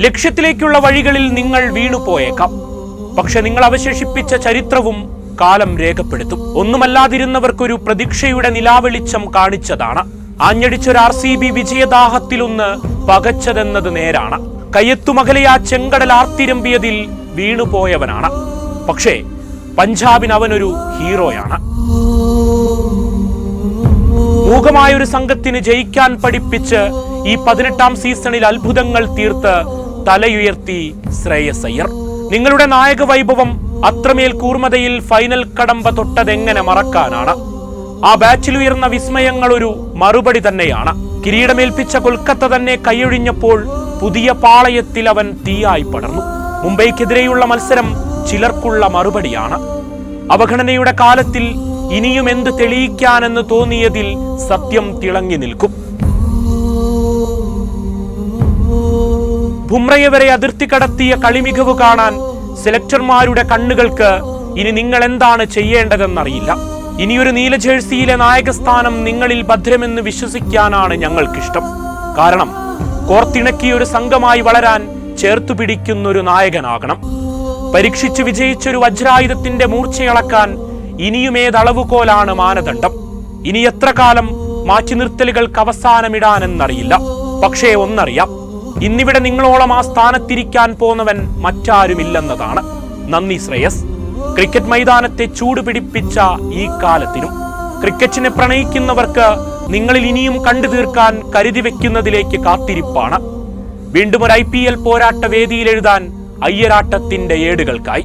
ലക്ഷ്യത്തിലേക്കുള്ള വഴികളിൽ നിങ്ങൾ വീണുപോയേക്കാം. പക്ഷെ നിങ്ങൾ അവശേഷിപ്പിച്ച ചരിത്രവും കാലം രേഖപ്പെടുത്തും. ഒന്നുമല്ലാതിരുന്നവർക്കൊരു പ്രതീക്ഷയുടെ നിലാവെളിച്ചം കാണിച്ചതാണ്. ആഞ്ഞടിച്ചൊരു ആർ സി ബി വിജയദാഹത്തിലൊന്ന് പകച്ചതെന്നത് നേരാണ്. കയ്യെത്തുമകലെ ആ ചെങ്കടൽ ആർത്തിരമ്പിയതിൽ വീണുപോയവനാണ്. പക്ഷേ പഞ്ചാബിന് അവനൊരു ഹീറോയാണ്. മൂകമായൊരു സംഘത്തിന് ജയിക്കാൻ പഠിപ്പിച്ച് ഈ പതിനെട്ടാം സീസണിൽ അത്ഭുതങ്ങൾ തീർത്ത് തലയുയർത്തി ശ്രേയസ് അയ്യർ നിങ്ങളുടെ നായക വൈഭവം അത്രമേൽ കൂർമതയിൽ ഫൈനൽ കടമ്പ തൊട്ടതെങ്ങനെ മറക്കാനാണ്? ആ ബാച്ചിൽ ഉയർന്ന വിസ്മയങ്ങൾ ഒരു മറുപടി തന്നെയാണ്. കിരീടമേൽപ്പിച്ച കൊൽക്കത്ത തന്നെ കൈയൊഴിഞ്ഞപ്പോൾ പുതിയ പാളയത്തിൽ അവൻ തീയായി പടർന്നു. മുംബൈക്കെതിരെയുള്ള മത്സരം ചിലർക്കുള്ള മറുപടിയാണ്. അവഗണനയുടെ കാലത്തിൽ ഇനിയും എന്ത് തെളിയിക്കാനെന്ന് തോന്നിയതിൽ സത്യം തിളങ്ങി നിൽക്കും. ബുംറയെ വരെ അതിർത്തി കടത്തിയ കളിമികവ് കാണാൻ സെലക്ടർമാരുടെ കണ്ണുകൾക്ക് ഇനി നിങ്ങൾ എന്താണ് ചെയ്യേണ്ടതെന്നറിയില്ല. ഇനിയൊരു നീല ജേഴ്സിയിലെ നായകസ്ഥാനം നിങ്ങളിൽ ഭദ്രമെന്ന് വിശ്വസിക്കാനാണ് ഞങ്ങൾക്കിഷ്ടം. കാരണം കോർത്തിണക്കിയ ഒരു സംഘമായി വളരാൻ ചേർത്തു പിടിക്കുന്നൊരു നായകനാകണം. വിജയിച്ച വിജയിച്ചൊരു വജ്രായുധത്തിന്റെ മൂർച്ചയളക്കാൻ ഇനിയും ഏതളവുകോലാണ് മാനദണ്ഡം. ഇനി എത്ര കാലം മാറ്റി നിർത്തലുകൾക്ക് അവസാനമിടാനെന്നറിയില്ല. പക്ഷേ ഒന്നറിയാം ഇന്നിവിടെ നിങ്ങളോളം ആ സ്ഥാനത്തിരിക്കാൻ പോന്നവൻ മറ്റാരുമില്ലെന്നതാണ്. നന്ദി ശ്രേയസ്. ക്രിക്കറ്റ് മൈതാനത്തെ ചൂടുപിടിപ്പിച്ച ഈ കാലത്തിനും ക്രിക്കറ്റിനെ പ്രണയിക്കുന്നവർക്ക് നിങ്ങളിൽ ഇനിയും കണ്ടു തീർക്കാൻ കരുതി വെക്കുന്നതിലേക്ക് കാത്തിരിപ്പാണ്. വീണ്ടും ഒരു ഐ പോരാട്ട വേദിയിൽ എഴുതാൻ അയ്യരാട്ടത്തിന്റെ ഏടുകൾക്കായി.